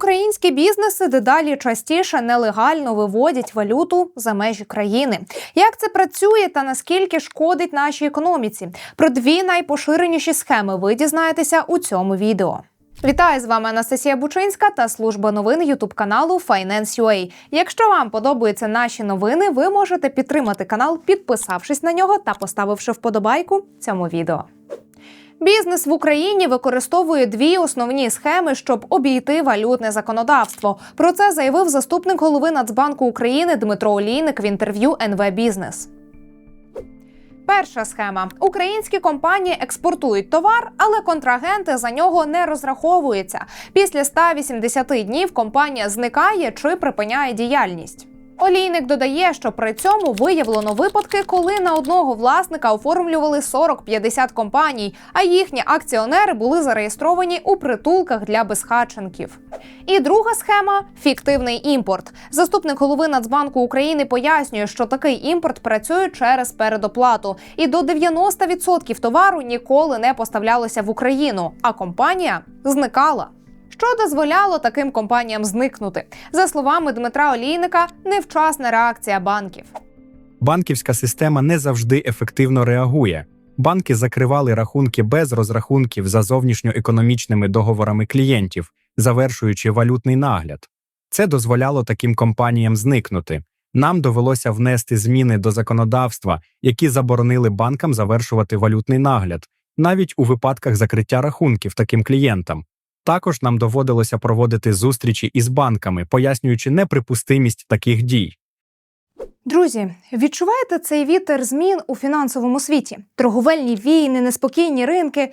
Українські бізнеси дедалі частіше нелегально виводять валюту за межі країни. Як це працює та наскільки шкодить нашій економіці? Про дві найпоширеніші схеми ви дізнаєтеся у цьому відео. Вітаю з вами Анастасія Бучинська та служба новин Ютуб каналу Finance.ua. Якщо вам подобаються наші новини, ви можете підтримати канал, підписавшись на нього та поставивши вподобайку цьому відео. Бізнес в Україні використовує дві основні схеми, щоб обійти валютне законодавство. Про це заявив заступник голови Нацбанку України Дмитро Олійник в інтерв'ю НВ Бізнес. Перша схема: українські компанії експортують товар, але контрагенти за нього не розраховуються. Після 180 днів компанія зникає чи припиняє діяльність. Олійник додає, що при цьому виявлено випадки, коли на одного власника оформлювали 40-50 компаній, а їхні акціонери були зареєстровані у притулках для безхатченків. І друга схема фіктивний імпорт. Заступник голови Нацбанку України пояснює, що такий імпорт працює через передоплату, і до 90% товару ніколи не поставлялося в Україну, а компанія зникала що дозволяло таким компаніям зникнути. За словами Дмитра Олійника, невчасна реакція банків. Банківська система не завжди ефективно реагує. Банки закривали рахунки без розрахунків за зовнішньоекономічними договорами клієнтів, завершуючи валютний нагляд. Це дозволяло таким компаніям зникнути. Нам довелося внести зміни до законодавства, які заборонили банкам завершувати валютний нагляд, навіть у випадках закриття рахунків таким клієнтам. Також нам доводилося проводити зустрічі із банками, пояснюючи неприпустимість таких дій. Друзі, відчуваєте цей вітер змін у фінансовому світі? Торговельні війни, неспокійні ринки.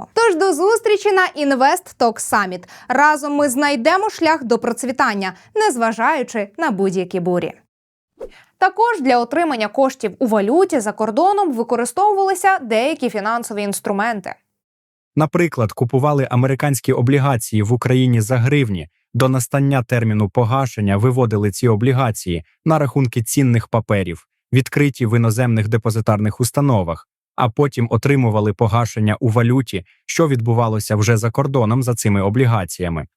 Тож до зустрічі на Invest Talk Summit. Разом ми знайдемо шлях до процвітання, незважаючи на будь-які бурі. Також для отримання коштів у валюті за кордоном використовувалися деякі фінансові інструменти. Наприклад, купували американські облігації в Україні за гривні. До настання терміну погашення виводили ці облігації на рахунки цінних паперів, відкриті в іноземних депозитарних установах, а потім отримували погашення у валюті, що відбувалося вже за кордоном за цими облігаціями.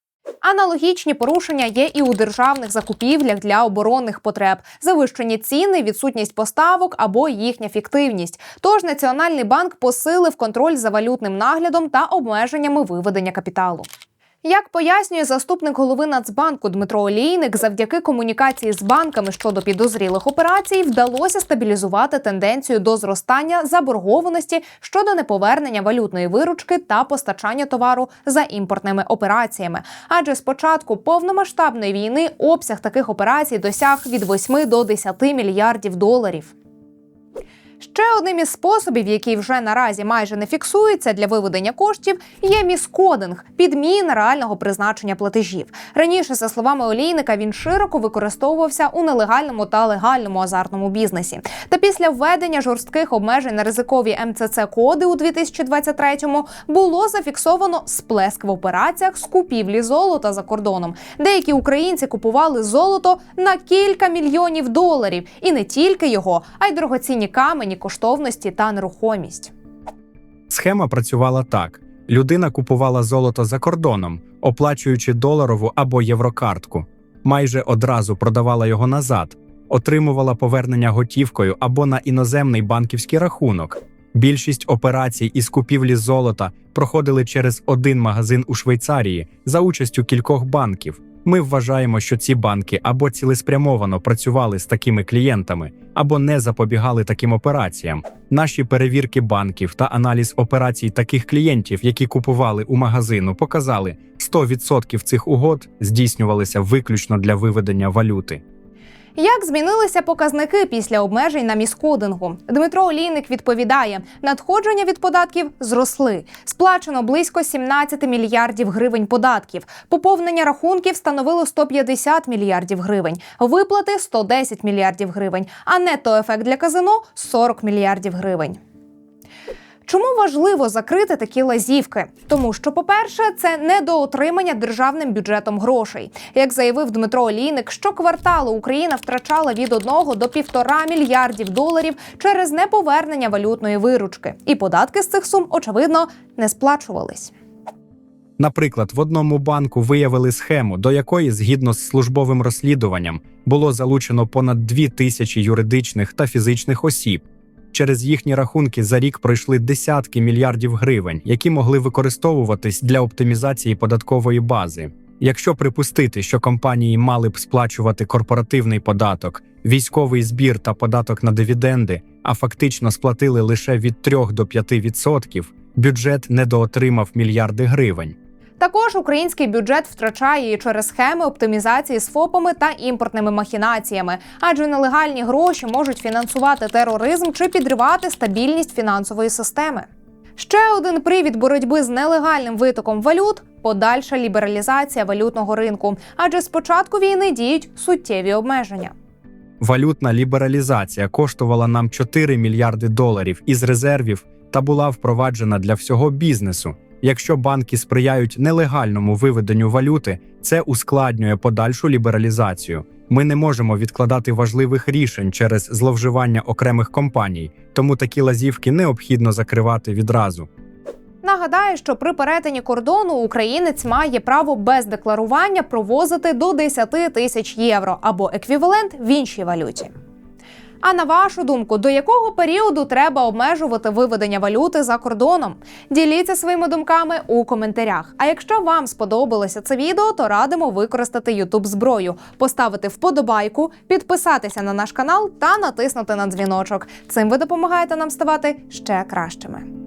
Аналогічні порушення є і у державних закупівлях для оборонних потреб, завищені ціни, відсутність поставок або їхня фіктивність. Тож Національний банк посилив контроль за валютним наглядом та обмеженнями виведення капіталу. Як пояснює заступник голови Нацбанку Дмитро Олійник, завдяки комунікації з банками щодо підозрілих операцій вдалося стабілізувати тенденцію до зростання заборгованості щодо неповернення валютної виручки та постачання товару за імпортними операціями. Адже з початку повномасштабної війни обсяг таких операцій досяг від 8 до 10 мільярдів доларів. Ще одним із способів, який вже наразі майже не фіксується для виведення коштів, є міскодинг підміна реального призначення платежів. Раніше, за словами олійника, він широко використовувався у нелегальному та легальному азартному бізнесі. Та після введення жорстких обмежень на ризикові МЦЦ коди у 2023-му було зафіксовано сплеск в операціях з купівлі золота за кордоном. Деякі українці купували золото на кілька мільйонів доларів, і не тільки його, а й дорогоцінні камені коштовності та нерухомість. Схема працювала так: людина купувала золото за кордоном, оплачуючи доларову або єврокартку, майже одразу продавала його назад, отримувала повернення готівкою або на іноземний банківський рахунок. Більшість операцій із купівлі золота проходили через один магазин у Швейцарії за участю кількох банків. Ми вважаємо, що ці банки або цілеспрямовано працювали з такими клієнтами, або не запобігали таким операціям. Наші перевірки банків та аналіз операцій таких клієнтів, які купували у магазину, показали 100% цих угод здійснювалися виключно для виведення валюти. Як змінилися показники після обмежень на міскодингу? Дмитро Олійник відповідає: надходження від податків зросли. Сплачено близько 17 мільярдів гривень податків. Поповнення рахунків становило 150 мільярдів гривень, виплати 110 мільярдів гривень, а нетто-ефект для казино 40 мільярдів гривень. Чому важливо закрити такі лазівки? Тому що, по-перше, це недоотримання державним бюджетом грошей. Як заявив Дмитро Олійник, щокварталу Україна втрачала від 1 до 1,5 мільярдів доларів через неповернення валютної виручки, і податки з цих сум, очевидно, не сплачувались. Наприклад, в одному банку виявили схему, до якої, згідно з службовим розслідуванням, було залучено понад дві тисячі юридичних та фізичних осіб. Через їхні рахунки за рік пройшли десятки мільярдів гривень, які могли використовуватись для оптимізації податкової бази. Якщо припустити, що компанії мали б сплачувати корпоративний податок, військовий збір та податок на дивіденди, а фактично сплатили лише від 3 до 5 відсотків, бюджет недоотримав мільярди гривень. Також український бюджет втрачає і через схеми оптимізації з ФОПами та імпортними махінаціями, адже нелегальні гроші можуть фінансувати тероризм чи підривати стабільність фінансової системи. Ще один привід боротьби з нелегальним витоком валют подальша лібералізація валютного ринку, адже з початку війни діють суттєві обмеження. Валютна лібералізація коштувала нам 4 мільярди доларів із резервів та була впроваджена для всього бізнесу. Якщо банки сприяють нелегальному виведенню валюти, це ускладнює подальшу лібералізацію. Ми не можемо відкладати важливих рішень через зловживання окремих компаній, тому такі лазівки необхідно закривати відразу. Нагадаю, що при перетині кордону українець має право без декларування провозити до 10 тисяч євро або еквівалент в іншій валюті. А на вашу думку, до якого періоду треба обмежувати виведення валюти за кордоном? Діліться своїми думками у коментарях. А якщо вам сподобалося це відео, то радимо використати YouTube зброю, поставити вподобайку, підписатися на наш канал та натиснути на дзвіночок. Цим ви допомагаєте нам ставати ще кращими.